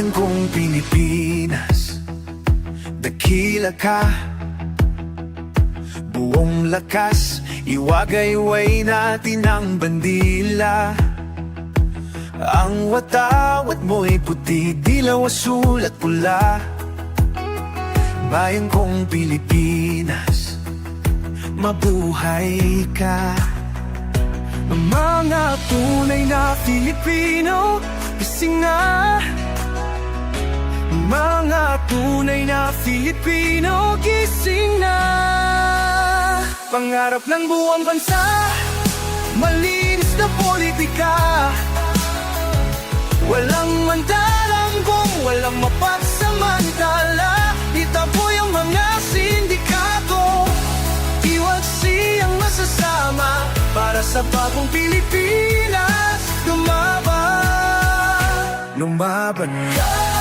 Bayan kong Pilipinas. Dakila ka. Buong lakas Iwagayway natin ang bandila. Ang watawat mo'y puti Dilaw, asul at pula. Bayan kong Pilipinas Mabuhay ka. Mga tunay na Pilipino Gising na Mga tunay na Pilipino Gising na. Pangarap ng buong bansa Malinis na politika. Walang mandalanggong, walang mapagsamantala. Itaboy ang mga sindikato. Iwagsi ang masasama Para sa bagong Pilipinas. Lumaban. Lumaban. Ka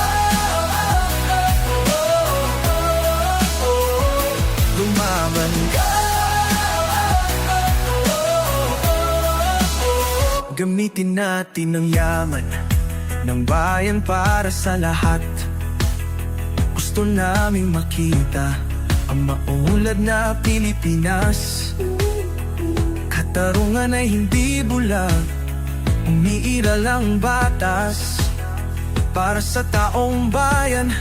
Gamitin natin ang yaman ng bayan para sa lahat. Gusto naming makita ang maunlad na Pilipinas. Katarungan ay hindi bulag Umiiral ang batas. Para sa taong bayan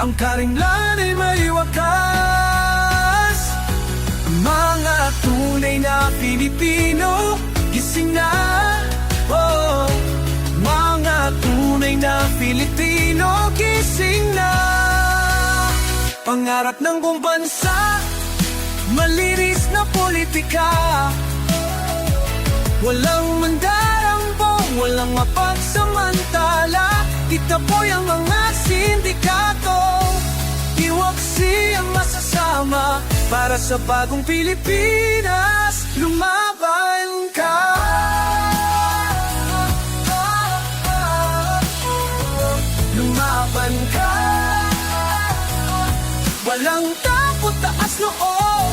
Ang karinglan ay may wakas. Mga tunay na Pilipino Gising na Pilipino Gising na. Pangarap ng buong bansa Malinis na politika. Walang mandarambong, walang mapagsamantala. Itaboy ang mga sindikato. Iwaksi ang masasama Para sa bagong Pilipinas. Lumaban Walang takot taas noo.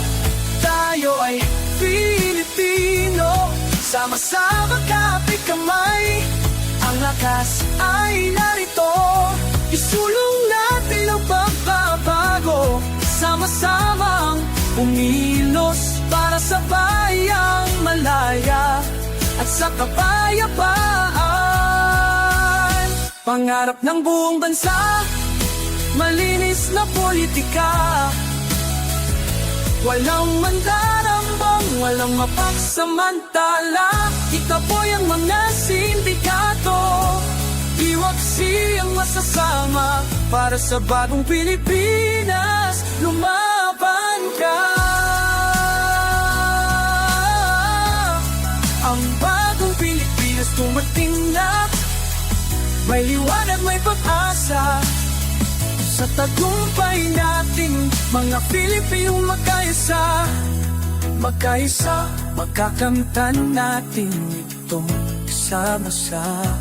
Tayo ay Pilipino. Sama-sama kapit kamay. Ang lakas ay narito. Isulong natin ang pagbabago. Sama-samang umilos Para sa bayang malaya At sa kapayapaan Pangarap ng buong bansa Malinis na politika. Walang mandarambang, walang mapagsamantala. Itaboy ang mga sindikato. Iwaksi ang masasama Para sa bagong Pilipinas. Lumaban ka. Ang bagong Pilipinas tumating na. May liwanag, may pag-asa sa tagumpay nating mga Pilipinong magkaisa. Magkaisa, magkakamtan natin itong sama-sama